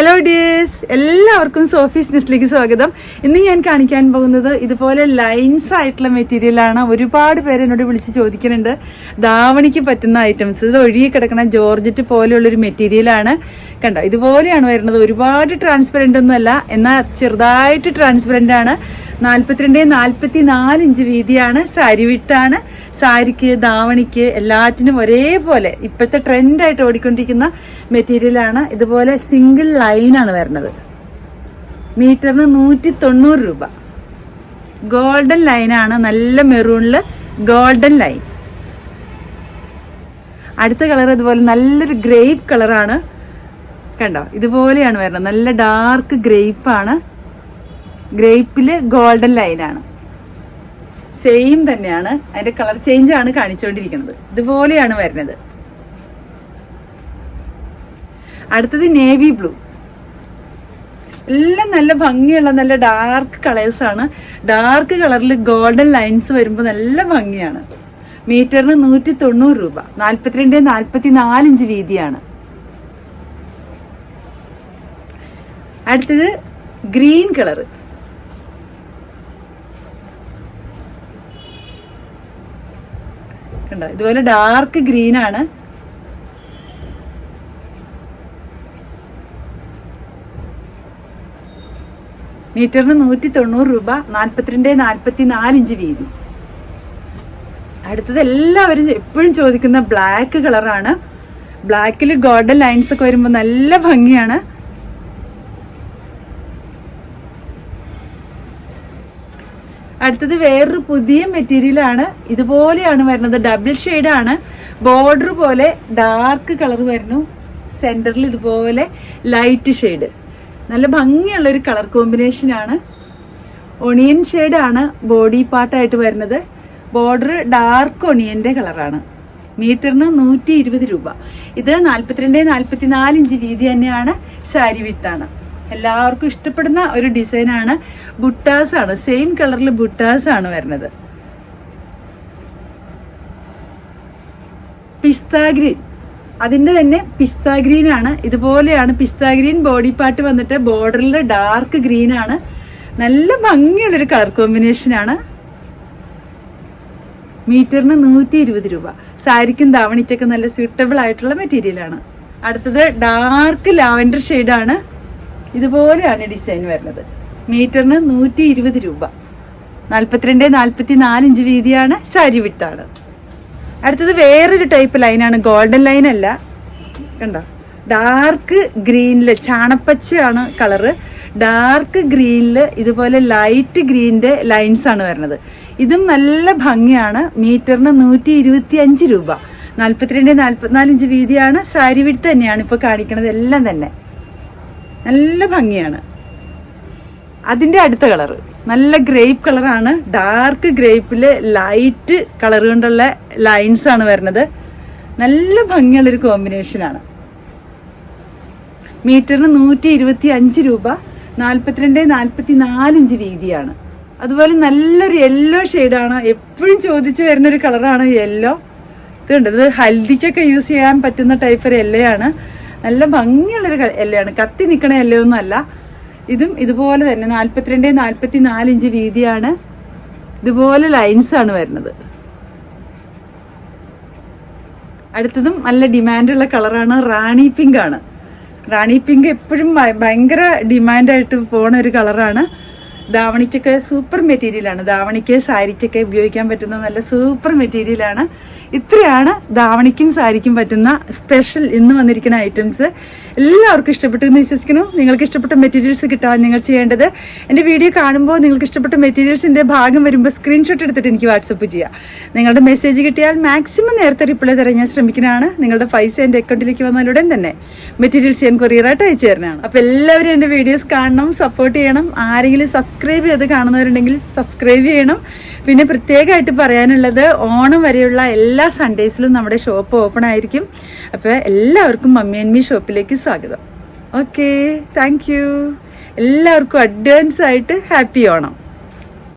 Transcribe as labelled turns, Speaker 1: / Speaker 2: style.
Speaker 1: Hello dears എല്ലാവർക്കും Sophie's ന്യൂസിലേക്ക് സ്വാഗതം. ഇന്ന് ഞാൻ കാണിക്കാൻ പോകുന്നത് ഇതുപോലെ ലൈൻസ് ആയിട്ടുള്ള മെറ്റീരിയലാണ് ഒരുപാട് പേര് എന്നോട് വിളിച്ച് ചോദിക്കുന്നുണ്ട്. ധാവണിക്ക് പറ്റുന്ന ഐറ്റംസ് ഇത് ഒഴുകി കിടക്കുന്ന ജോർജറ്റ് പോലെയുള്ളൊരു മെറ്റീരിയലാണ് കണ്ടോ ഇതുപോലെയാണ് വരുന്നത്. ഒരുപാട് ട്രാൻസ്പെറന്റ് ഒന്നുമല്ല എന്നാൽ ചെറുതായിട്ട് ട്രാൻസ്പെറന്റ് ആണ്. നാൽപ്പത്തിരണ്ട് നാൽപ്പത്തി നാല് ഇഞ്ച് വീതിയാണ്. സാരി വിട്ടാണ്. സാരിക്ക് ധാവണിക്ക് എല്ലാറ്റിനും ഒരേപോലെ ഇപ്പോഴത്തെ ട്രെൻഡായിട്ട് ഓടിക്കൊണ്ടിരിക്കുന്ന മെറ്റീരിയലാണ് ഇതുപോലെ സിംഗിൾ ലൈനാണ് വരുന്നത്. മീറ്ററിന് നൂറ്റി തൊണ്ണൂറ് രൂപ. ഗോൾഡൻ ലൈനാണ് നല്ല മെറൂണിൽ ഗോൾഡൻ ലൈൻ അടുത്ത കളർ ഇതുപോലെ നല്ലൊരു ഗ്രേപ്പ് കളറാണ്. കണ്ടോ? ഇതുപോലെയാണ് വരുന്നത്. നല്ല ഡാർക്ക് ഗ്രേപ്പാണ് ഗ്രേപ്പിൽ ഗോൾഡൻ ലൈനാണ്. സെയിം തന്നെയാണ്. അതിന്റെ കളർ ചേഞ്ച് ആണ് കാണിച്ചുകൊണ്ടിരിക്കുന്നത് ഇതുപോലെയാണ് വരുന്നത്. അടുത്തത് നേവി ബ്ലൂ. എല്ലാം നല്ല ഭംഗിയുള്ള നല്ല ഡാർക്ക് കളേഴ്സ് ആണ്. ഡാർക്ക് കളറിൽ ഗോൾഡൻ ലൈൻസ് വരുമ്പോൾ നല്ല ഭംഗിയാണ്. മീറ്ററിന് നൂറ്റി തൊണ്ണൂറ് രൂപ. നാൽപ്പത്തിരണ്ട് നാൽപ്പത്തി നാല് ഇഞ്ച് വീതിയാണ്. അടുത്തത് ഗ്രീൻ കളറ്. കണ്ടോ ഇതുപോലെ ഡാർക്ക് ഗ്രീൻ ആണ്. മീറ്ററിന് നൂറ്റി തൊണ്ണൂറ് രൂപ നാൽപ്പത്തിരണ്ട് നാൽപ്പത്തി നാലിഞ്ച് വീതി. അടുത്തത് എല്ലാവരും എപ്പോഴും ചോദിക്കുന്ന ബ്ലാക്ക് കളറാണ് ബ്ലാക്കിൽ ഗോൾഡൻ ലൈൻസ് ഒക്കെ വരുമ്പോൾ നല്ല ഭംഗിയാണ്. അടുത്തത് വേറൊരു പുതിയ മെറ്റീരിയലാണ് ഇതുപോലെയാണ് വരുന്നത്. ഡബിൾ ആണ്. ബോർഡർ പോലെ ഡാർക്ക് കളർ വരുന്നു. സെന്ററിൽ ഇതുപോലെ ലൈറ്റ് ഷെയ്ഡ് നല്ല ഭംഗിയുള്ള ഒരു കളർ കോമ്പിനേഷനാണ് ഒണിയൻ ഷെയ്ഡാണ് ബോഡി പാർട്ടായിട്ട് വരുന്നത്. ബോർഡർ ഡാർക്ക് ഒണിയന്റെ കളറാണ് മീറ്ററിന് നൂറ്റി ഇരുപത് രൂപ. ഇത് നാൽപ്പത്തിരണ്ട് നാൽപ്പത്തി നാല് ഇഞ്ച് വീതി തന്നെയാണ്. സാരി വിത്താണ് എല്ലാവർക്കും ഇഷ്ടപ്പെടുന്ന ഒരു ഡിസൈനാണ് ആണ് സെയിം കളറിൽ ബുട്ടാസ് ആണ് വരുന്നത്. പിസ്താഗ്രീൻ അതിന്റെ തന്നെ പിസ്താഗ്രീൻ ആണ്. ഇതുപോലെയാണ് പിസ്താഗ്രീൻ ബോഡി പാർട്ട് വന്നിട്ട് ബോർഡറിൽ ഡാർക്ക് ഗ്രീൻ ആണ്. നല്ല ഭംഗിയുള്ളൊരു കളർ കോമ്പിനേഷൻ ആണ്. മീറ്ററിന് നൂറ്റി ഇരുപത് രൂപ. സാരിക്കും ധാവണിക്കൊക്കെ നല്ല സ്യൂട്ടബിൾ ആയിട്ടുള്ള മെറ്റീരിയലാണ് അടുത്തത് ഡാർക്ക് ലാവൻഡർ ഷെയ്ഡാണ്. ഇതുപോലെയാണ് ഡിസൈൻ വരുന്നത്. മീറ്ററിന് നൂറ്റി ഇരുപത് രൂപ. നാൽപ്പത്തിരണ്ട് നാൽപ്പത്തി നാല് ഇഞ്ച് വീതിയാണ് സാരി വിട്ടാണ്. അടുത്തത് വേറൊരു ടൈപ്പ് ലൈനാണ് ഗോൾഡൻ ലൈൻ അല്ല. കണ്ടോ? ഡാർക്ക് ഗ്രീനിൽ ചാണപ്പച്ചയാണ് കളറ് ഡാർക്ക് ഗ്രീനിൽ ഇതുപോലെ ലൈറ്റ് ഗ്രീനിന്റെ ലൈൻസ് ആണ് വരുന്നത്. ഇതും നല്ല ഭംഗിയാണ്. മീറ്ററിന് നൂറ്റി ഇരുപത്തി അഞ്ച് രൂപ. നാൽപ്പത്തിരണ്ട് നാൽപ്പത്തിനാല് ഇഞ്ച് വീതിയാണ്. സാരി വിട്ട് തന്നെയാണ് ഇപ്പോൾ കാണിക്കുന്നത് എല്ലാം തന്നെ. നല്ല ഭംഗിയാണ്. അതിന്റെ അടുത്ത കളർ നല്ല ഗ്രേപ്പ് കളറാണ്. ഡാർക്ക് ഗ്രേപ്പിൽ ലൈറ്റ് കളർ കൊണ്ടുള്ള ലൈൻസ് ആണ് വരുന്നത്. നല്ല ഭംഗിയുള്ളൊരു കോമ്പിനേഷനാണ് മീറ്ററിന് നൂറ്റി ഇരുപത്തി അഞ്ച് രൂപ നാൽപ്പത്തിരണ്ട് നാൽപ്പത്തി നാല് ഇഞ്ച് വീതിയാണ്. അതുപോലെ നല്ലൊരു യെല്ലോ ഷെയ്ഡാണ് എപ്പോഴും ചോദിച്ചു വരുന്ന ഒരു കളറാണ് യെല്ലോ ഇതുണ്ട് ഇത് ഹൽദിക്കൊക്കെ യൂസ് ചെയ്യാൻ പറ്റുന്ന ടൈപ്പ് ഒരു യെല്ലയാണ് നല്ല ഭംഗിയുള്ളൊരു എല്ലയാണ്. കത്തി നിൽക്കണ എല്ലയൊന്നുമല്ല. ഇതും ഇതുപോലെ തന്നെ നാൽപ്പത്തിരണ്ട് നാൽപ്പത്തി നാല് ഇഞ്ച് വീതിയാണ്. ഇതുപോലെ ലൈൻസ് ആണ് വരുന്നത്. അടുത്തതും നല്ല ഡിമാൻഡുള്ള കളറാണ് റാണി പിങ്ക് ആണ്. റാണി പിങ്ക് എപ്പോഴും ഭയങ്കര ഡിമാൻഡായിട്ട് പോണ ഒരു കളറാണ് ധാവണിക്കൊക്കെ സൂപ്പർ മെറ്റീരിയലാണ് ധാവണിക്ക് സാരിക്കൊക്കെ ഉപയോഗിക്കാൻ പറ്റുന്ന നല്ല സൂപ്പർ മെറ്റീരിയലാണ് ഇത്രയാണ് ദാവണിക്കും സാരിക്കും പറ്റുന്ന സ്പെഷ്യൽ ഇന്ന് വന്നിരിക്കുന്ന ഐറ്റംസ് എല്ലാവർക്കും ഇഷ്ടപ്പെട്ടു എന്ന് വിശ്വസിക്കുന്നു. നിങ്ങൾക്ക് ഇഷ്ടപ്പെട്ട മെറ്റീരിയൽസ് കിട്ടാൻ നിങ്ങൾ ചെയ്യേണ്ടത് എന്റെ വീഡിയോ കാണുമ്പോൾ നിങ്ങൾക്ക് ഇഷ്ടപ്പെട്ട മെറ്റീരിയൽസിന്റെ ഭാഗം വരുമ്പോൾ സ്ക്രീൻഷോട്ട് എടുത്തിട്ട് എനിക്ക് വാട്സപ്പ് ചെയ്യാം നിങ്ങളുടെ മെസ്സേജ് കിട്ടിയാൽ മാക്സിമം നേരത്തെ റിപ്ലൈ തരാൻ ഞാൻ ശ്രമിക്കുന്നതാണ്. നിങ്ങളുടെ പൈസ എന്റെ അക്കൗണ്ടിലേക്ക് വന്നാലുടൻ തന്നെ മെറ്റീരിയൽസ് ഞാൻ കൊറിയറായിട്ട് അയച്ചു തരുന്നതാണ്. അപ്പോൾ എല്ലാവരും എന്റെ വീഡിയോസ് കാണണം സപ്പോർട്ട് ചെയ്യണം. ആരെങ്കിലും സബ്സ്ക്രൈബ് ചെയ്ത് കാണുന്നവരുണ്ടെങ്കിൽ സബ്സ്ക്രൈബ് ചെയ്യണം. പിന്നെ പ്രത്യേകമായിട്ട് പറയാനുള്ളത് ഓണം വരെയുള്ള എല്ലാ സൺഡേസിലും നമ്മുടെ ഷോപ്പ് ഓപ്പൺ ആയിരിക്കും. അപ്പോൾ എല്ലാവർക്കും മമ്മി ആൻഡ് മീ ഷോപ്പിലേക്ക് സ്വാഗതം. ഓക്കെ താങ്ക് യു എല്ലാവർക്കും അഡ്വാൻസ് ആയിട്ട് ഹാപ്പി ഓണം.